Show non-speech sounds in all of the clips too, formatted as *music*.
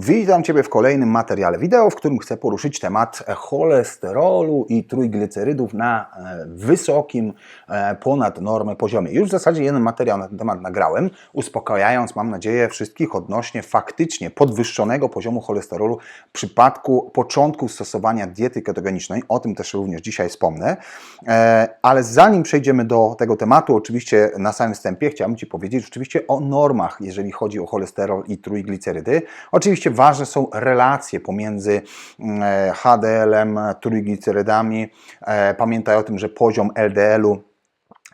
Witam Ciebie w kolejnym materiale wideo, w którym chcę poruszyć temat cholesterolu i trójglicerydów na e, wysokim, e, ponad normę poziomie. Już w zasadzie jeden materiał na ten temat nagrałem, uspokajając, mam nadzieję, wszystkich odnośnie faktycznie podwyższonego poziomu cholesterolu w przypadku początku stosowania diety ketogenicznej. O tym też również dzisiaj wspomnę. E, Ale zanim przejdziemy do tego tematu, oczywiście na samym wstępie chciałbym Ci powiedzieć rzeczywiście o normach, jeżeli chodzi o cholesterol i trójglicerydy. Oczywiście ważne są relacje pomiędzy mm, e, HDL-em, trójglicerydami. E, Pamiętaj o tym, że poziom LDL-u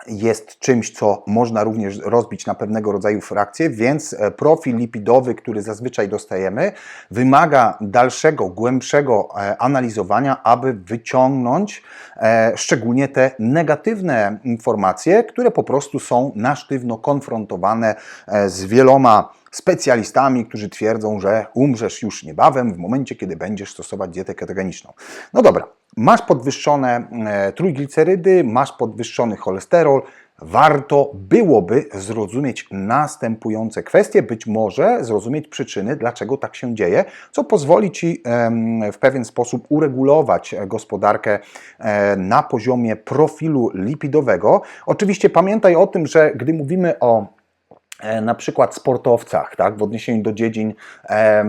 jest czymś, co można również rozbić na pewnego rodzaju frakcje, więc e, profil lipidowy, który zazwyczaj dostajemy, wymaga dalszego, głębszego analizowania, aby wyciągnąć szczególnie te negatywne informacje, które po prostu są na sztywno konfrontowane z wieloma specjalistami, którzy twierdzą, że umrzesz już niebawem w momencie, kiedy będziesz stosować dietę ketogeniczną. No dobra, masz podwyższone e, trójglicerydy, masz podwyższony cholesterol, warto byłoby zrozumieć następujące kwestie, być może zrozumieć przyczyny, dlaczego tak się dzieje, co pozwoli Ci w pewien sposób uregulować gospodarkę e, na poziomie profilu lipidowego. Oczywiście pamiętaj o tym, że gdy mówimy o na przykład sportowcach, tak, w odniesieniu do dziedzin e,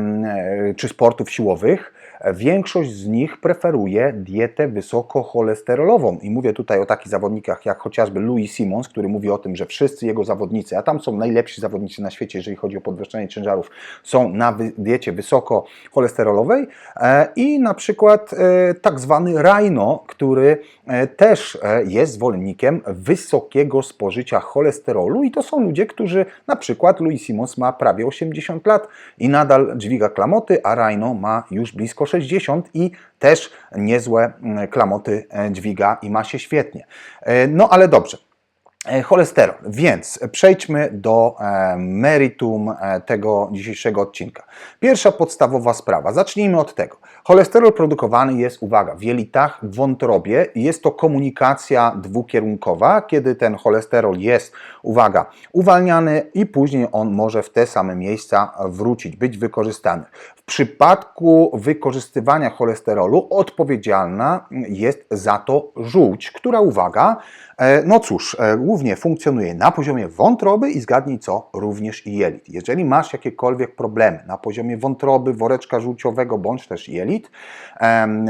czy sportów siłowych, e, większość z nich preferuje dietę wysokocholesterolową. I mówię tutaj o takich zawodnikach jak chociażby Louis Simons, który mówi o tym, że wszyscy jego zawodnicy, a tam są najlepsi zawodnicy na świecie, jeżeli chodzi o podwyższenie ciężarów, są na diecie wysokocholesterolowej. E, I na przykład e, tak zwany Rhino, który e, też jest zwolennikiem wysokiego spożycia cholesterolu i to są ludzie, którzy na przykład Louis Simons ma prawie 80 lat i nadal dźwiga klamoty, a Rhino ma już blisko 60 i też niezłe mm, klamoty e, dźwiga i ma się świetnie. E, No ale dobrze. E, Cholesterol, więc przejdźmy do e, meritum e, tego dzisiejszego odcinka. Pierwsza podstawowa sprawa, zacznijmy od tego. Cholesterol produkowany jest, uwaga, w jelitach, w wątrobie. Jest to komunikacja dwukierunkowa, kiedy ten cholesterol jest, uwaga, uwalniany i później on może w te same miejsca wrócić, być wykorzystany. W przypadku wykorzystywania cholesterolu odpowiedzialna jest za to żółć, która, uwaga, no cóż, głównie funkcjonuje na poziomie wątroby i zgadnij co, również jelit. Jeżeli masz jakiekolwiek problemy na poziomie wątroby, woreczka żółciowego bądź też jelit,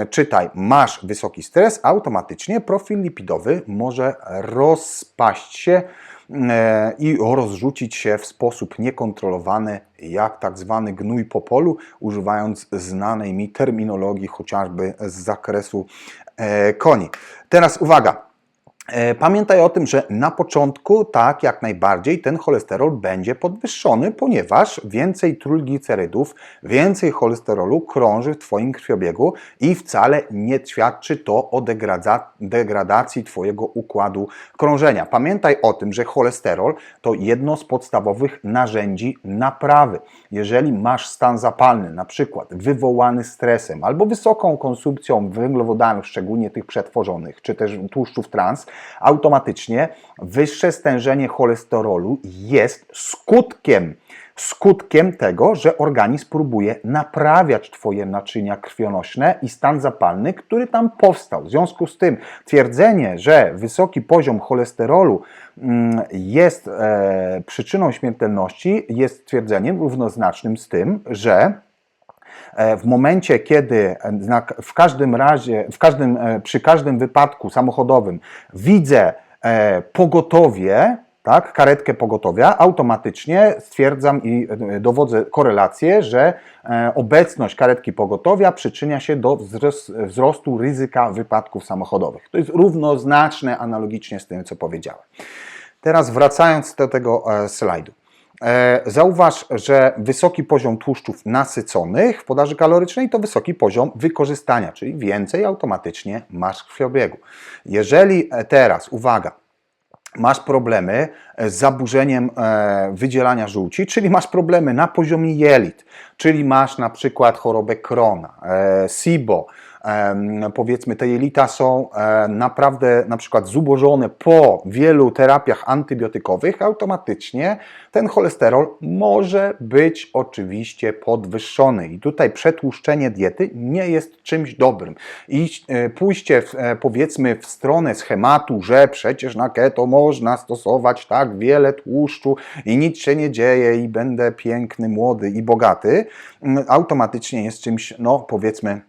czytaj, masz wysoki stres, automatycznie profil lipidowy może rozpaść się i rozrzucić się w sposób niekontrolowany, jak tak zwany gnój po polu, używając znanej mi terminologii chociażby z zakresu e, koni. Teraz uwaga. E, Pamiętaj o tym, że na początku tak jak najbardziej ten cholesterol będzie podwyższony, ponieważ więcej trójglicerydów, więcej cholesterolu krąży w Twoim krwiobiegu i wcale nie świadczy to o degrada- degradacji Twojego układu krążenia. Pamiętaj o tym, że cholesterol to jedno z podstawowych narzędzi naprawy. Jeżeli masz stan zapalny, na przykład wywołany stresem albo wysoką konsumpcją węglowodanów, szczególnie tych przetworzonych, czy też tłuszczów trans, automatycznie wyższe stężenie cholesterolu jest skutkiem skutkiem tego, że organizm próbuje naprawiać Twoje naczynia krwionośne i stan zapalny, który tam powstał. W związku z tym twierdzenie, że wysoki poziom cholesterolu mm, jest e, przyczyną śmiertelności, jest twierdzeniem równoznacznym z tym, że w momencie, kiedy e, w każdym razie, w każdym, e, przy każdym wypadku samochodowym widzę e, pogotowie, tak, karetkę pogotowia, automatycznie stwierdzam i e, dowodzę korelację, że e, obecność karetki pogotowia przyczynia się do wzros- wzrostu ryzyka wypadków samochodowych. To jest równoznaczne analogicznie z tym, co powiedziałem. Teraz wracając do tego e, slajdu. E, Zauważ, że wysoki poziom tłuszczów nasyconych w podaży kalorycznej to wysoki poziom wykorzystania, czyli więcej automatycznie masz w krwiobiegu. Jeżeli e, teraz, uwaga, masz problemy z zaburzeniem e, wydzielania żółci, czyli masz problemy na poziomie jelit, czyli masz na przykład chorobę Krona, e, SIBO, powiedzmy te jelita są naprawdę na przykład zubożone po wielu terapiach antybiotykowych, automatycznie ten cholesterol może być oczywiście podwyższony. I tutaj przetłuszczenie diety nie jest czymś dobrym. I e, pójście w, e, powiedzmy w stronę schematu, że przecież na keto można stosować tak wiele tłuszczu i nic się nie dzieje i będę piękny, młody i bogaty, mm, automatycznie jest czymś, no powiedzmy,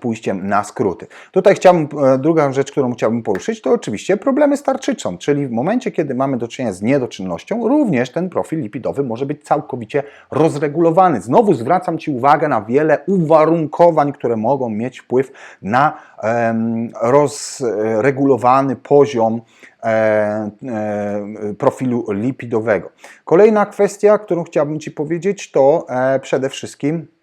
pójściem na skróty. Tutaj chciałbym, e, druga rzecz, którą chciałbym poruszyć, to oczywiście problemy z tarczyczą, czyli w momencie, kiedy mamy do czynienia z niedoczynnością, również ten profil lipidowy może być całkowicie rozregulowany. Znowu zwracam Ci uwagę na wiele uwarunkowań, które mogą mieć wpływ na rozregulowany poziom e, e, profilu lipidowego. Kolejna kwestia, którą chciałbym Ci powiedzieć, to e, przede wszystkim e,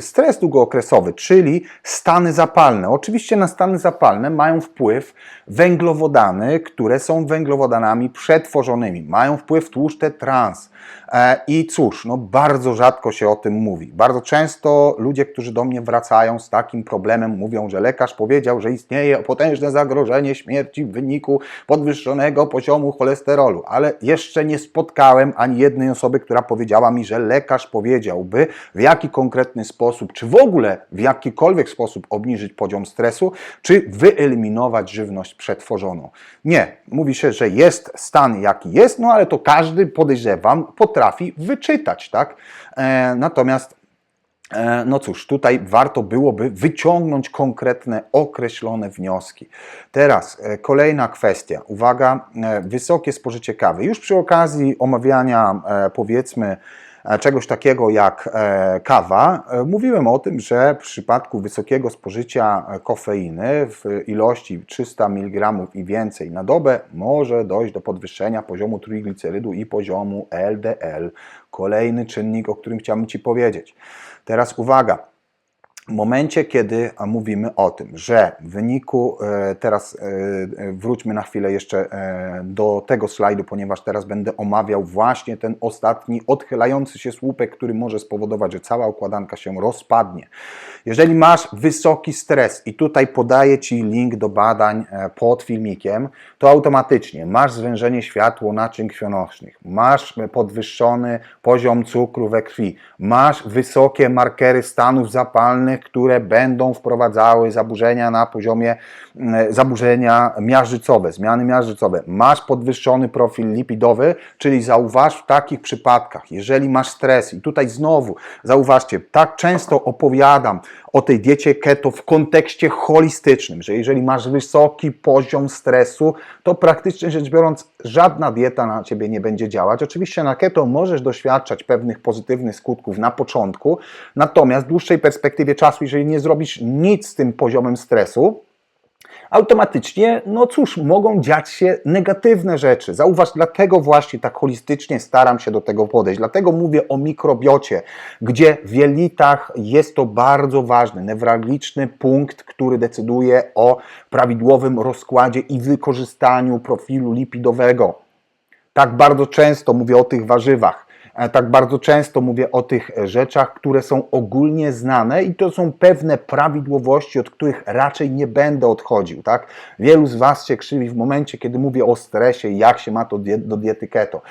stres długookresowy, czyli stany zapalne. Oczywiście na stany zapalne mają wpływ węglowodany, które są węglowodanami przetworzonymi. Mają wpływ tłuszcze trans. E, I cóż, no bardzo rzadko się o tym mówi. Bardzo często ludzie, którzy do mnie wracają z takim problemem, mówią, że lekarz powiedział, że istnieje potężne zagrożenie śmierci w wyniku podwyższonego poziomu cholesterolu, ale jeszcze nie spotkałem ani jednej osoby, która powiedziała mi, że lekarz powiedziałby, w jaki konkretny sposób, czy w ogóle w jakikolwiek sposób obniżyć poziom stresu, czy wyeliminować żywność przetworzoną. Nie, mówi się, że jest stan jaki jest, no ale to każdy, podejrzewam, potrafi wyczytać, tak? E, natomiast E, No cóż, tutaj warto byłoby wyciągnąć konkretne, określone wnioski. Teraz e, kolejna kwestia. Uwaga, e, wysokie spożycie kawy. Już przy okazji omawiania, powiedzmy, czegoś takiego jak e, kawa, e, mówiłem o tym, że w przypadku wysokiego spożycia e, kofeiny w ilości 300 mg i więcej na dobę może dojść do podwyższenia poziomu trójglicerydu i poziomu LDL. Kolejny czynnik, o którym chciałbym Ci powiedzieć. Teraz uwaga. W momencie, kiedy mówimy o tym, że w wyniku, e, teraz e, wróćmy na chwilę jeszcze e, do tego slajdu, ponieważ teraz będę omawiał właśnie ten ostatni odchylający się słupek, który może spowodować, że cała układanka się rozpadnie. Jeżeli masz wysoki stres i tutaj podaję Ci link do badań pod filmikiem, to automatycznie masz zwężenie światło naczyń krwionośnych, masz podwyższony poziom cukru we krwi, masz wysokie markery stanów zapalnych, które będą wprowadzały zaburzenia na poziomie mm, zaburzenia miażdżycowe, zmiany miażdżycowe. Masz podwyższony profil lipidowy, czyli zauważ w takich przypadkach, jeżeli masz stres i tutaj znowu zauważcie, tak często opowiadam o tej diecie keto w kontekście holistycznym, że jeżeli masz wysoki poziom stresu, to praktycznie rzecz biorąc żadna dieta na Ciebie nie będzie działać. Oczywiście na keto możesz doświadczać pewnych pozytywnych skutków na początku, natomiast w dłuższej perspektywie czasu, jeżeli nie zrobisz nic z tym poziomem stresu, automatycznie, no cóż, mogą dziać się negatywne rzeczy. Zauważ, dlatego właśnie tak holistycznie staram się do tego podejść. Dlatego mówię o mikrobiocie, gdzie w jelitach jest to bardzo ważny, newralgiczny punkt, który decyduje o prawidłowym rozkładzie i wykorzystaniu profilu lipidowego. Tak bardzo często mówię o tych warzywach. E, Tak bardzo często mówię o tych rzeczach, które są ogólnie znane i to są pewne prawidłowości, od których raczej nie będę odchodził. Tak? Wielu z Was się krzywi w momencie, kiedy mówię o stresie i jak się ma to do diety keto.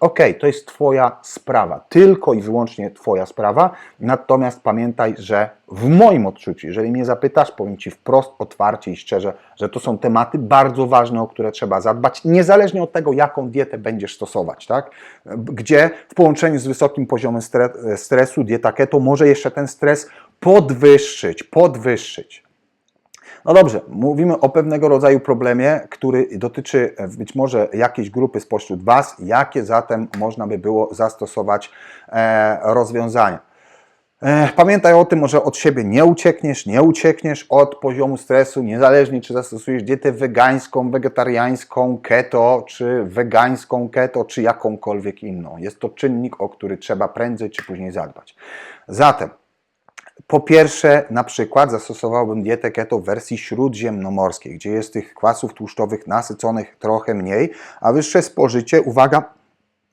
Okej, to jest Twoja sprawa, tylko i wyłącznie Twoja sprawa, natomiast pamiętaj, że w moim odczuciu, jeżeli mnie zapytasz, powiem Ci wprost, otwarcie i szczerze, że to są tematy bardzo ważne, o które trzeba zadbać, niezależnie od tego, jaką dietę będziesz stosować, tak? Gdzie w połączeniu z wysokim poziomem stre- stresu dieta keto może jeszcze ten stres podwyższyć, podwyższyć. No dobrze, mówimy o pewnego rodzaju problemie, który dotyczy e, być może jakiejś grupy spośród Was. Jakie zatem można by było zastosować e, rozwiązania? Pamiętaj o tym, że od siebie nie uciekniesz, nie uciekniesz od poziomu stresu, niezależnie czy zastosujesz dietę wegańską, wegetariańską, keto, czy wegańską keto, czy jakąkolwiek inną. Jest to czynnik, o który trzeba prędzej czy później zadbać. Zatem, po pierwsze, na przykład zastosowałbym dietę keto w wersji śródziemnomorskiej, gdzie jest tych kwasów tłuszczowych nasyconych trochę mniej, a wyższe spożycie, uwaga,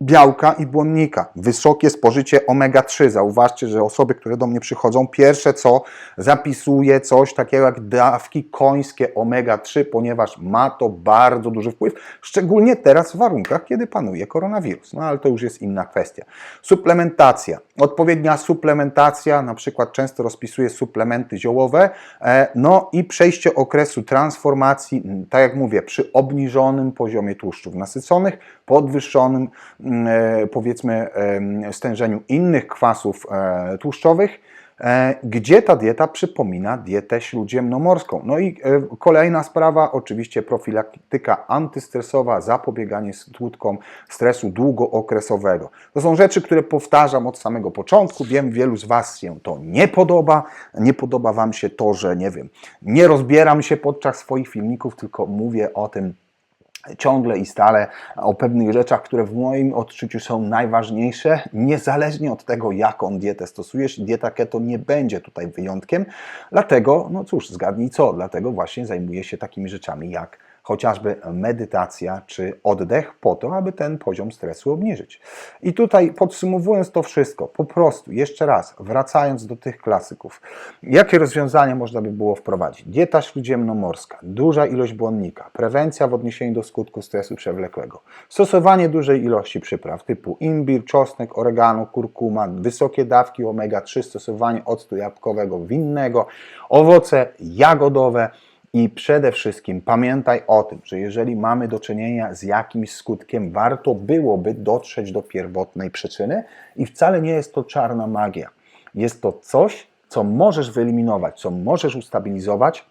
białka i błonnika, wysokie spożycie omega-3. Zauważcie, że osoby, które do mnie przychodzą, pierwsze co zapisuje coś takiego jak dawki końskie omega-3, ponieważ ma to bardzo duży wpływ, szczególnie teraz w warunkach, kiedy panuje koronawirus. No ale to już jest inna kwestia. Suplementacja. Odpowiednia suplementacja, na przykład często rozpisuję suplementy ziołowe, e, no i przejście okresu transformacji, tak jak mówię, przy obniżonym poziomie tłuszczów nasyconych, podwyższonym powiedzmy em, stężeniu innych kwasów e, tłuszczowych, e, gdzie ta dieta przypomina dietę śródziemnomorską. No i e, kolejna sprawa, oczywiście profilaktyka antystresowa, zapobieganie skutkom stresu długookresowego. To są rzeczy, które powtarzam od samego początku. Wiem, wielu z Was się to nie podoba. Nie podoba Wam się to, że nie wiem, nie rozbieram się podczas swoich filmików, tylko mówię o tym ciągle i stale o pewnych rzeczach, które w moim odczuciu są najważniejsze, niezależnie od tego, jaką dietę stosujesz. Dieta keto nie będzie tutaj wyjątkiem, dlatego, no cóż, zgadnij co, dlatego właśnie zajmuję się takimi rzeczami jak chociażby medytacja czy oddech, po to, aby ten poziom stresu obniżyć. I tutaj podsumowując to wszystko, po prostu jeszcze raz, wracając do tych klasyków, jakie rozwiązania można by było wprowadzić? Dieta śródziemnomorska, duża ilość błonnika, prewencja w odniesieniu do skutku stresu przewlekłego, stosowanie dużej ilości przypraw typu imbir, czosnek, oregano, kurkuma, wysokie dawki omega-3, stosowanie octu jabłkowego, winnego, owoce jagodowe, i przede wszystkim pamiętaj o tym, że jeżeli mamy do czynienia z jakimś skutkiem, warto byłoby dotrzeć do pierwotnej przyczyny i wcale nie jest to czarna magia. Jest to coś, co możesz wyeliminować, co możesz ustabilizować.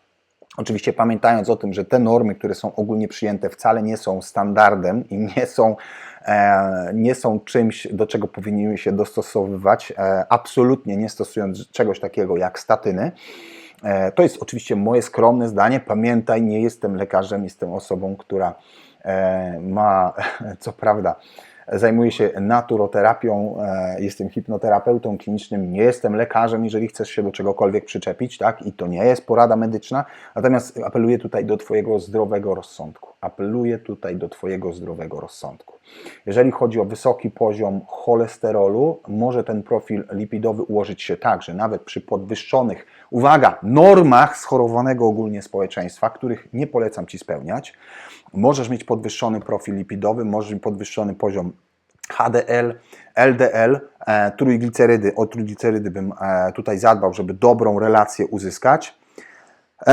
Oczywiście pamiętając o tym, że te normy, które są ogólnie przyjęte, wcale nie są standardem i nie są, e, nie są czymś, do czego powinniśmy się dostosowywać, e, absolutnie nie stosując czegoś takiego jak statyny. E, To jest oczywiście moje skromne zdanie. Pamiętaj, nie jestem lekarzem, jestem osobą, która e, ma, *laughs* co prawda, zajmuję się naturoterapią, e, jestem hipnoterapeutą klinicznym, nie jestem lekarzem, jeżeli chcesz się do czegokolwiek przyczepić, tak? I to nie jest porada medyczna, natomiast apeluję tutaj do Twojego zdrowego rozsądku. Apeluję tutaj do Twojego zdrowego rozsądku. Jeżeli chodzi o wysoki poziom cholesterolu, może ten profil lipidowy ułożyć się tak, że nawet przy podwyższonych, uwaga, normach schorowanego ogólnie społeczeństwa, których nie polecam Ci spełniać, możesz mieć podwyższony profil lipidowy, możesz mieć podwyższony poziom HDL, LDL, e, trójglicerydy. O trójglicerydy bym e, tutaj zadbał, żeby dobrą relację uzyskać. E,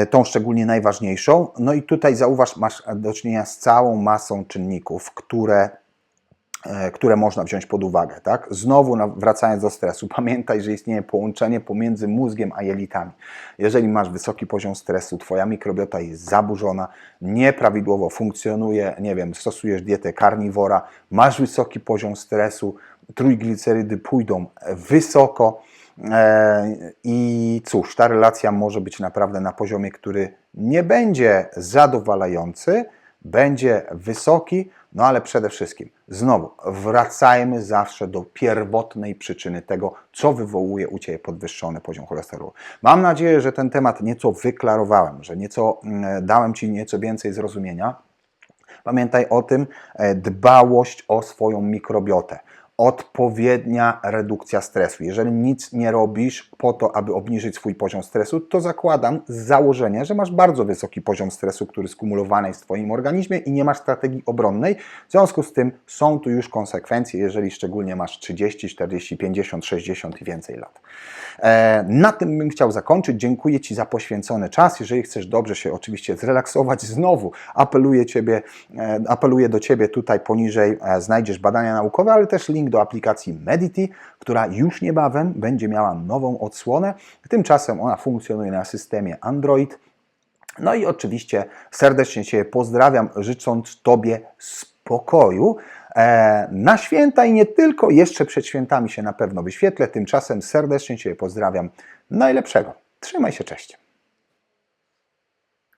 e, tą szczególnie najważniejszą. No i tutaj zauważ, masz do czynienia z całą masą czynników, które, e, które można wziąć pod uwagę. Tak? Znowu wracając do stresu, *laughs* pamiętaj, że istnieje połączenie pomiędzy mózgiem a jelitami. Jeżeli masz wysoki poziom stresu, twoja mikrobiota jest zaburzona, nieprawidłowo funkcjonuje, nie wiem, stosujesz dietę karniwora, masz wysoki poziom stresu, trójglicerydy pójdą wysoko, I cóż, ta relacja może być naprawdę na poziomie, który nie będzie zadowalający, będzie wysoki, no ale przede wszystkim, znowu, wracajmy zawsze do pierwotnej przyczyny tego, co wywołuje u Ciebie podwyższony poziom cholesterolu. Mam nadzieję, że ten temat nieco wyklarowałem, że nieco mm, dałem Ci nieco więcej zrozumienia. Pamiętaj o tym, e, dbałość o swoją mikrobiotę, odpowiednia redukcja stresu. Jeżeli nic nie robisz po to, aby obniżyć swój poziom stresu, to zakładam z założenia, że masz bardzo wysoki poziom stresu, który skumulowany jest w Twoim organizmie i nie masz strategii obronnej. W związku z tym są tu już konsekwencje, jeżeli szczególnie masz 30, 40, 50, 60 i więcej lat. E, Na tym bym chciał zakończyć. Dziękuję Ci za poświęcony czas. Jeżeli chcesz dobrze się oczywiście zrelaksować, znowu apeluję, ciebie, e, apeluję do Ciebie tutaj poniżej e, znajdziesz badania naukowe, ale też link do aplikacji Medity, która już niebawem będzie miała nową odsłonę. Tymczasem ona funkcjonuje na systemie Android. No i oczywiście serdecznie Cię pozdrawiam, życząc Tobie spokoju e, na święta i nie tylko, jeszcze przed świętami się na pewno wyświetlę. Tymczasem serdecznie Cię pozdrawiam. Najlepszego. Trzymaj się, cześć.